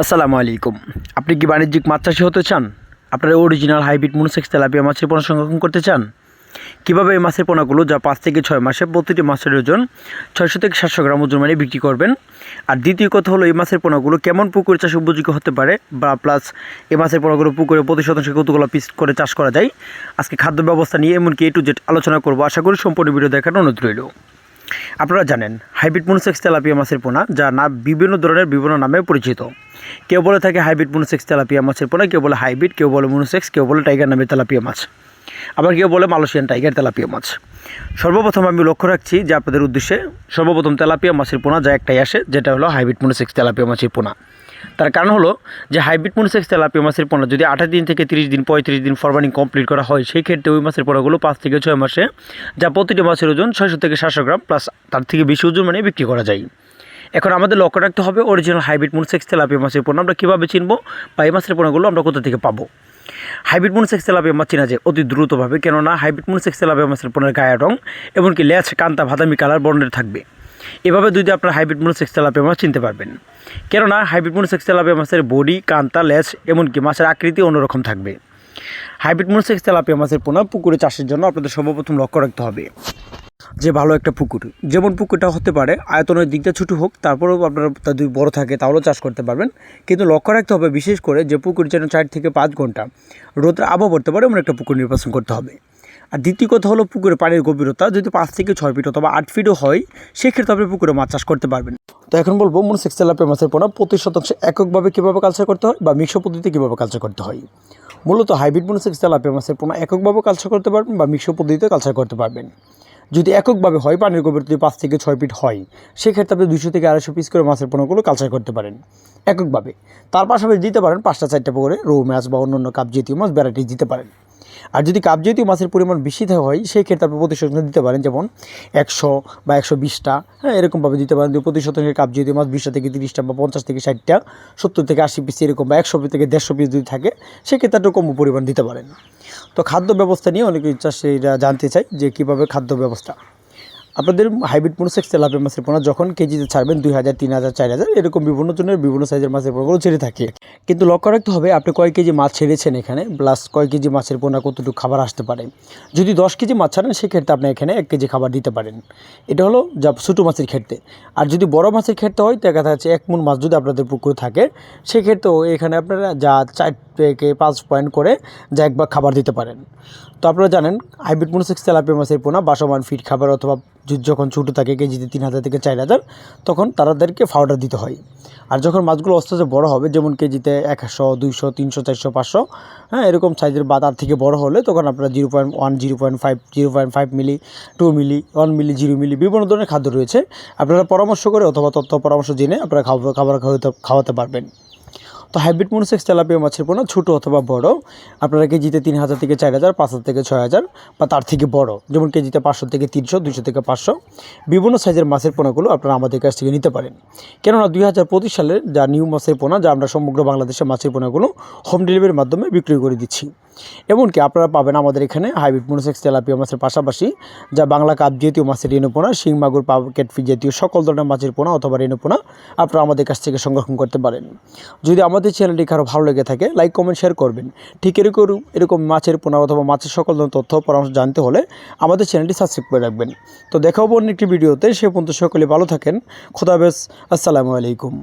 আসসালামু আলাইকুম। আপনি কি বাণিজ্যিক মাছ চাষি হতে চান? আপনার অরিজিনাল হাইব্রিড মনোসেক্স তেলাপিয়া মাছের পোনা সংরক্ষণ করতে চান? কীভাবে এই মাছের পোনাগুলো যা পাঁচ থেকে ছয় মাসে প্রতিটি মাছের ওজন ছয়শো থেকে সাতশো গ্রাম ওজন মানে বিক্রি করবেন? আর দ্বিতীয় কথা হলো, এই মাছের পোনাগুলো কেমন পুকুরে চাষ উপযোগী হতে পারে? বা প্লাস এই মাছের পোনাগুলো পুকুরে প্রতি শতাংশ কতগুলো পিস করে চাষ করা যায়? আজকে খাদ্য ব্যবস্থা নিয়ে এমনকি এ টু জেড আলোচনা করব। আশা করি সম্পূর্ণ ভিডিও দেখার অনুরোধ রইল। আপনারা জানেন, হাইব্রিড মনোসেক্স তেলাপিয়া মাছের পোনা, যা না বিভিন্ন ধরনের, বিভিন্ন নামে পরিচিত। কেউ বলে থাকে হাইব্রিড মনোসেক্স তেলাপিয়া মাছের পোনা, কেউ বলে হাইব্রিড, কেউ বলে মনোসেক্স, কেউ বলে টাইগার নামে তেলাপিয়া মাছ। আবার কেউ বলে মালয়েশিয়ান টাইগার তেলাপিয়া মাছ। সর্বপ্রথম আমি লক্ষ্য রাখছি যে আপনাদের উদ্দেশ্যে সর্বপ্রথম তেলাপিয়া মাছের পোনা যা একটাই আসে, যেটা হলো হাইব্রিড মনোসেক্স তেলাপিয়া মাছের পোনা। তার কারণ হলো যে হাইব্রিড মনোসেক্স তেলাপিয়া মাছের পোনা যদি আঠাশ দিন থেকে তিরিশ দিন, পঁয়ত্রিশ দিন ফরমানিং কমপ্লিট করা হয়, সেই ক্ষেত্রে ওই মাছের পোনাগুলো পাঁচ থেকে ছয় মাসে যা প্রতিটি মাছের ওজন ছয়শো থেকে সাতশো গ্রাম প্লাস তার থেকে বেশি ওজন মানে বিক্রি করা যায়। এখন আমাদের লক্ষ্য রাখতে হবে অরিজিনাল হাইব্রিড মনোসেক্স তেলাপিয়া মাছের পোনা আমরা কীভাবে চিনবো বা এই মাছের পোনাগুলো আমরা কোথা থেকে পাবো? হাইব্রিড মনোসেক্স তেলাপিয়া মাছ চেনা যায় অতি দ্রুতভাবে, কেননা হাইব্রিড মনোসেক্স তেলাপিয়া মাছের পোনার গায়ের রং, এমনকি ল্যাচ কান্তা, বাদামি কালার বর্ণের থাকবে। এভাবে যদি আপনার হাইব্রিড মনোসেক্স তেলাপিয়া মাছ চিনতে পারবেন। কেননা হাইব্রিড মনোসেক্স তেলাপিয়া মাছের বডি কান্তা, লেজ, এমনকি মাছের আকৃতি অন্যরকম থাকবে। হাইব্রিড মনোসেক্স তেলাপিয়া মাছের পোনা, পুকুরে চাষের জন্য আপনাদের সর্বপ্রথম লক্ষ্য রাখতে হবে যে ভালো একটা পুকুর। যেমন পুকুরটা হতে পারে, আয়তনের দিকটা ছোটো হোক, তারপরেও আপনার তা যদি বড় থাকে, তাহলেও চাষ করতে পারবেন। কিন্তু লক্ষ্য রাখতে হবে বিশেষ করে যে পুকুর যেন চার থেকে পাঁচ ঘণ্টা রোদের আবহাওয়া পড়তে পারে, এমন একটা পুকুর নির্বাচন করতে হবে। আর দ্বিতীয় কথা হলো পুকুরে পানির গভীরতা, যদি পাঁচ থেকে ছয় ফিট অথবা আট ফিটও হয়, সেক্ষেত্রে আপনি পুকুরে মাছ চাষ করতে পারবেন। তো এখন বলব মনোসেক্স তেলাপিয়া মাছের পোনা প্রতি শতাংশে এককভাবে কীভাবে কালচার করতে হয় বা মিশ্র পদ্ধতিতে কীভাবে কালচার করতে হয়? মূলত হাইব্রিড মনোসেক্স তেলাপিয়া মাছের পোনা এককভাবে কালচার করতে পারবেন বা মিশ্র পদ্ধতিতে কালচার করতে পারবেন। যদি এককভাবে হয়, পানির গভীরতা যদি পাঁচ থেকে ছয় ফিট হয়, সেক্ষেত্রে আপনি দুশো থেকে আড়াইশো পিস করে মাছের পোনাগুলো কালচার করতে পারেন এককভাবে। তার পাশাপাশি দিতে পারেন পাঁচটা চারটা পুকুরে রৌ মাছ বা অন্য অন্য কাপ জাতীয় মাছ ভ্যারাইটি দিতে পারেন। আর যদি কাপ মাছের পরিমাণ বেশি হয়, সেই ক্ষেত্রে আপনি প্রতি দিতে পারেন, যেমন একশো বা একশো বিশটা। হ্যাঁ এরকমভাবে দিতে পারেন। প্রতি শতাংশের কাপ মাছ বিশটা থেকে তিরিশটা বা পঞ্চাশ থেকে ষাটটা, সত্তর থেকে আশি পিস এরকম বা একশো থেকে দেড়শো পিস যদি থাকে, সেক্ষেত্রে একটু কম পরিমাণ দিতে পারেন। তো খাদ্য ব্যবস্থা নিয়ে অনেকে চাষিরা জানতে চাই যে কীভাবে খাদ্য ব্যবস্থা আপনাদের হাইব্রিড মনোসেক্স তেলাপিয়া মাছের পোনা যখন কেজিতে ছাড়বেন দুই হাজার, তিন হাজার, চার হাজার, এরকম বিভিন্ন জনের বিভিন্ন সাইজের মাছের পোনাগুলো ছেড়ে থাকে। কিন্তু লক্ষ্য রাখতে হবে, আপনি কয় কেজি মাছ ছেড়েছেন এখানে, প্লাস কয় কেজি মাছের পোনা কতটুকু খাবার আসতে পারে। যদি দশ কেজি মাছ ছাড়েন, সেক্ষেত্রে আপনি এখানে এক কেজি খাবার দিতে পারেন। এটা হলো যা ছোটো মাছের ক্ষেত্রে। আর যদি বড় মাছের ক্ষেত্রে হয় দেখা যাচ্ছে এক মন মাছ যদি আপনাদের পুকুরে থাকে, সেক্ষেত্রেও এখানে আপনারা যা চার থেকে পাঁচ পয়েন্ট করে যা একবার খাবার দিতে পারেন। তো আপনারা জানেন, হাইব্রিড মনোসেক্স তেলাপিয়া মাছের পোনা বাসমান ফিট খাবার অথবা যখন ছোটো থাকে, কেজিতে তিন হাজার থেকে চার হাজার, তখন তাদেরকে ফাউডার দিতে হয়। আর যখন মাছগুলো আস্তে আস্তে বড়ো হবে, যেমন কেজিতে একশো, দুইশো, তিনশো, চারশো, পাঁচশো হ্যাঁ এরকম সাইজের বা তার থেকে বড় হলে তখন আপনারা zero point one, zero point five, zero point five milli, two milli, one milli, zero milli, বিভিন্ন ধরনের খাদ্য রয়েছে। আপনারা পরামর্শ করে অথবা তথ্য পরামর্শ জেনে আপনারা খাবার খাবার খাওয়াতে খাওয়াতে পারবেন। তো হাইব্রিড মনোসেক্স তেলাপিয়া মাছের পোনা ছোটো অথবা বড়। আপনারা কেজিতে তিন হাজার থেকে চার হাজার পাঁচ হাজার থেকে ছয় হাজার বা তার থেকে বড়। যেমন কেজিতে পাঁচশো থেকে তিনশো দুশো থেকে পাঁচশো। বিভিন্ন সাইজের মাছের পোনাগুলো আপনারা আমাদের কাছ থেকে নিতে পারেন। কেননা দুই হাজার পঁচিশ সালের যা নিউ মাছের পোনা যা আমরা সমগ্র বাংলাদেশের মাছের পোনাগুলো হোম ডেলিভারির মাধ্যমে বিক্রি করে দিচ্ছি। এমনকি আপনারা পাবেন আমাদের এখানে হাইব্রিড মনোসেক্স তেলাপিয়া মাছের পাশাপাশি, যা বাংলা কাপ জাতীয় মাছের রেণুপোনা শিং, মাগুর পাকেট ফি জাতীয় সকল ধরনের মাছের পোনা অথবা রেণুপোনা আপনারা আমাদের কাছ থেকে সংরক্ষণ করতে পারেন। যদি আমাদের চ্যানেলটি কারও ভালো লেগে থাকে, লাইক, কমেন্ট, শেয়ার করবেন। ঠিক এরকম এরকম মাছের পোনা অথবা মাছের সকল ধরনের তথ্য পরামর্শ জানতে হলে আমাদের চ্যানেলটি সাবস্ক্রাইব করে রাখবেন। তো দেখাবো অন্য একটি ভিডিওতে, সে পর্যন্ত সকলে ভালো থাকেন। খোদাবেস আসসালামু আলাইকুম।